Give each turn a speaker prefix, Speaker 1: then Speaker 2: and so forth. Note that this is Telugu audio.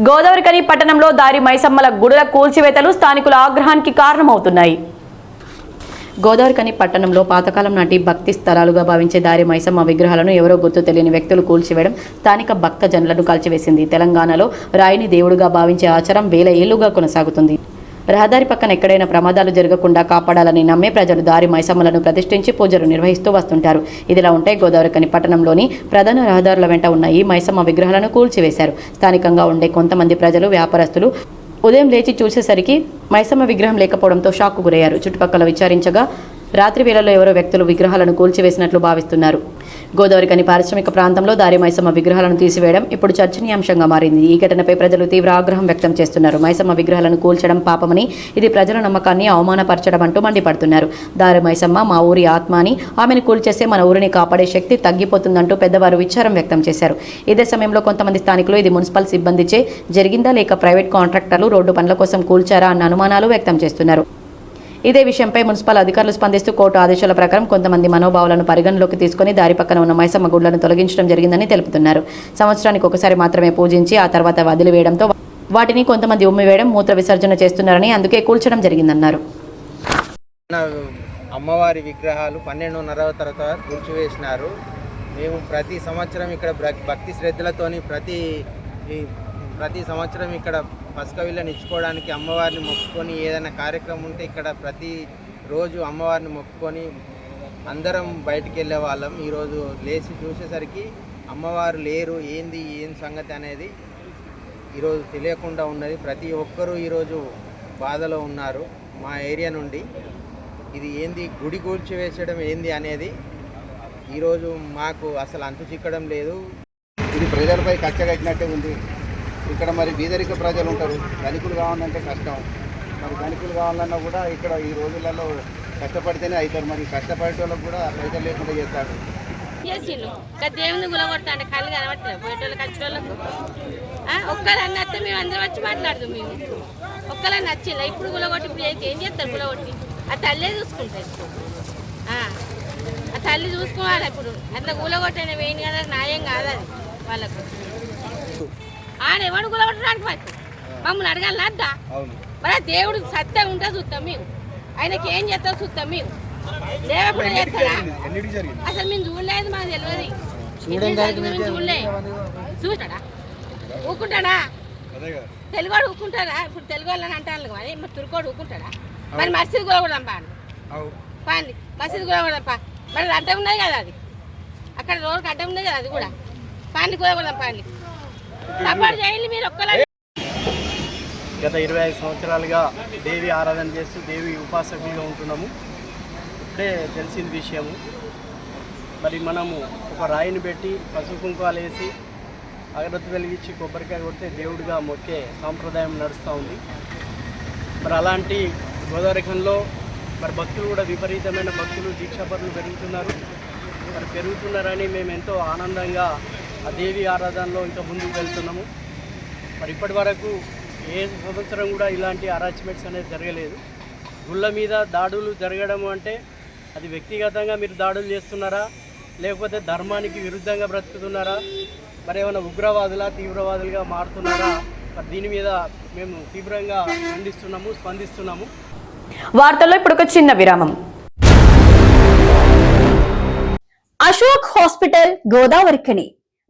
Speaker 1: గోదావరికని పట్టణంలో దారి మైసమ్మల గుడుల కూల్చివేతలు స్థానికుల ఆగ్రహానికి కారణమవుతున్నాయి. గోదావరికని పట్టణంలో పాతకాలం నాటి భక్తి స్థలాలుగా భావించే దారి మైసమ్మ విగ్రహాలను ఎవరో గుర్తు తెలియని వ్యక్తులు కూల్చివేయడం స్థానిక భక్త జనులను కాల్చివేసింది. తెలంగాణలో రాయిని దేవుడుగా భావించే ఆచారం వేల ఏళ్ళుగా కొనసాగుతుంది. రహదారి పక్కన ఎక్కడైనా ప్రమాదాలు జరగకుండా కాపాడాలని నమ్మే ప్రజలు దారి మైసమ్మలను ప్రతిష్ఠించి పూజలు నిర్వహిస్తూ వస్తుంటారు. ఇదిలా ఉంటే గోదావరికని పట్టణంలోని ప్రధాన రహదారుల వెంట ఉన్న ఈ మైసమ్మ విగ్రహాలను కూల్చివేశారు. స్థానికంగా ఉండే కొంతమంది ప్రజలు వ్యాపారస్తులు ఉదయం లేచి చూసేసరికి మైసమ్మ విగ్రహం లేకపోవడంతో షాక్కు గురయ్యారు. చుట్టుపక్కల విచారించగా రాత్రి వేళల్లో ఎవరో వ్యక్తులు విగ్రహాలను కూల్చివేసినట్లు భావిస్తున్నారు. గోదావరికని పారిశ్రామిక ప్రాంతంలో దారి మైసమ్మ విగ్రహాలను తీసివేయడం ఇప్పుడు చర్చనీయాంశంగా మారింది. ఈ ఘటనపై ప్రజలు తీవ్ర ఆగ్రహం వ్యక్తం చేస్తున్నారు. మైసమ్మ విగ్రహాలను కూల్చడం పాపమని ఇది ప్రజల నమ్మకాన్ని అవమానపరచడం అంటూ మండిపడుతున్నారు. దారి మైసమ్మ మా ఊరి ఆత్మ అని ఆమెను కూల్చేస్తే మన ఊరిని కాపాడే శక్తి తగ్గిపోతుందంటూ పెద్దవారు విచారం వ్యక్తం చేశారు. ఇదే సమయంలో కొంతమంది స్థానికులు ఇది మున్సిపల్ సిబ్బందిచే జరిగిందా లేక ప్రైవేట్ కాంట్రాక్టర్లు రోడ్డు పనుల కోసం కూల్చారా అన్న అనుమానాలు వ్యక్తం చేస్తున్నారు. ఇదే విషయంపై మున్సిపల్ అధికారులు స్పందిస్తూ కోర్టు ఆదేశాల ప్రకారం కొంతమంది మనోభావాలను పరిగణలోకి తీసుకుని దారి పక్కన ఉన్న మైసమ్మ గుళ్ళను తొలగించడం జరిగిందని తెలుపుతున్నారు. సంవత్సరానికి ఒకసారి మాత్రమే పూజించి ఆ తర్వాత వదిలివేయడంతో వాటిని కొంతమంది ఉమ్మివేయడం మూత్ర విసర్జన చేస్తున్నారని అందుకే కూల్చడం జరిగిందన్నారు.
Speaker 2: అమ్మవారి విగ్రహాలు పన్నెండున్నర తర్వాత కూల్చివేసినారు. మేము ప్రతి సంవత్సరం ఇక్కడ భక్తి శ్రద్ధలతోని ప్రతి ప్రతి సంవత్సరం ఇక్కడ పసుకవిల్లని ఇచ్చుకోవడానికి అమ్మవారిని మొక్కుకొని ఏదైనా కార్యక్రమం ఉంటే ఇక్కడ ప్రతి రోజు అమ్మవారిని మొక్కుకొని అందరం బయటికి వెళ్ళే వాళ్ళం. ఈరోజు లేచి చూసేసరికి అమ్మవారు లేరు. ఏంది ఏం సంగతి అనేది ఈరోజు తెలియకుండా ఉన్నది. ప్రతి ఒక్కరూ ఈరోజు బాధలో ఉన్నారు మా ఏరియా నుండి. ఇది ఏంది గుడి కూల్చివేసడం ఏంది అనేది ఈరోజు మాకు అసలు అంతు చిక్కడం లేదు.
Speaker 3: ఇది ప్రజలపై కచ్చగట్టినట్టే ఉంది. ఇక్కడ మరి బీదరిక ప్రజలు ఉంటారు. ధనికులు కావాలంటే కష్టం. మరి ధనికులు కావాలన్నా కూడా ఇక్కడ ఈ రోజులలో కష్టపడితేనే అవుతారు. మరి కష్టపడేటోళ్ళకి కూడా పైసలు లేకుండా చేస్తారు.
Speaker 4: చేసిండు దేవుని గులగొడతాండి కళ్ళు కనబడతాయి పోయేటోళ్ళకి వచ్చేటోళ్ళకు ఒక్కరన్నా వస్తే మేము అందరం వచ్చి మాట్లాడదు మేము. ఒక్కరన్నా నచ్చిందా ఇప్పుడు గులగొట్టి ఇప్పుడు అయితే ఏం చేస్తారు గులగొట్టి? ఆ తల్లే చూసుకుంటారు. ఆ, తల్లి చూసుకోవాలి ఇప్పుడు అంత గులగొట్టిన వేయని కదా. న్యాయం కాదు అది వాళ్ళకు. ఆడ ఎవడు మరి మమ్మల్ని అడగాలి అద్దా?
Speaker 3: అవును.
Speaker 4: మరి దేవుడు సత్యం ఉంటే చూస్తాం మేము. ఆయనకి ఏం చేస్తాం చూస్తాం మేము. దేవప్పుడు చేస్తారా అసలు మేము చూడలేదు మాకు తెలియదు. మేము చూడలే. చూసాడా ఊకుంటాడా? తెలుగువాడు ఊకుంటాడా? ఇప్పుడు తెలుగు వాళ్ళని అంటాను మరి మరి తురుకోడు ఊకుంటాడా? మరి మసీద్ కూడా కూడా పా
Speaker 3: అవు
Speaker 4: పాండి మసీద్ కూడా కూడా పా. మరి అడ్డం ఉన్నది కదా అది. అక్కడ రోడ్కి అడ్డం ఉన్నది కదా అది కూడా. పాండి కూడా కూడా పాండి.
Speaker 5: గత ఇరవై ఐదు సంవత్సరాలుగా దేవి ఆరాధన చేస్తూ దేవి ఉపాసకులుగా ఉంటున్నాము. ఇప్పుడే తెలిసిన విషయము. మరి మనము ఒక రాయిని పెట్టి పసుపు కుంకాలు వేసి అగరత్తు వెలిగించి కొబ్బరికాయ కొడితే దేవుడిగా మొక్కే సాంప్రదాయం నడుస్తూ ఉంది. మరి అలాంటి గోదావరిఖంలో మరి భక్తులు కూడా విపరీతమైన భక్తులు దీక్షాపరులు పెరుగుతున్నారు. మరి పెరుగుతున్నారని మేము ఎంతో ఆనందంగా ఆ దేవి ఆరాధనలో ఇంకా ముందుకు వెళ్తున్నాము. మరి ఇప్పటి వరకు ఏ సంవత్సరం కూడా ఇలాంటి అరాచ్మెంట్స్ అనేది జరగలేదు. గుళ్ళ మీద దాడులు జరగడం అంటే అది వ్యక్తిగతంగా మీరు దాడులు చేస్తున్నారా? లేకపోతే ధర్మానికి విరుద్ధంగా బ్రతుకుతున్నారా? మరి ఏమైనా ఉగ్రవాదులా తీవ్రవాదులుగా మారుతున్నారా? మరి దీని మీద మేము తీవ్రంగా ఖండిస్తున్నాము స్పందిస్తున్నాము.
Speaker 1: వార్తల్లో ఇప్పుడు ఒక చిన్న విరామం.
Speaker 6: Ashok hospital Godavarikhani.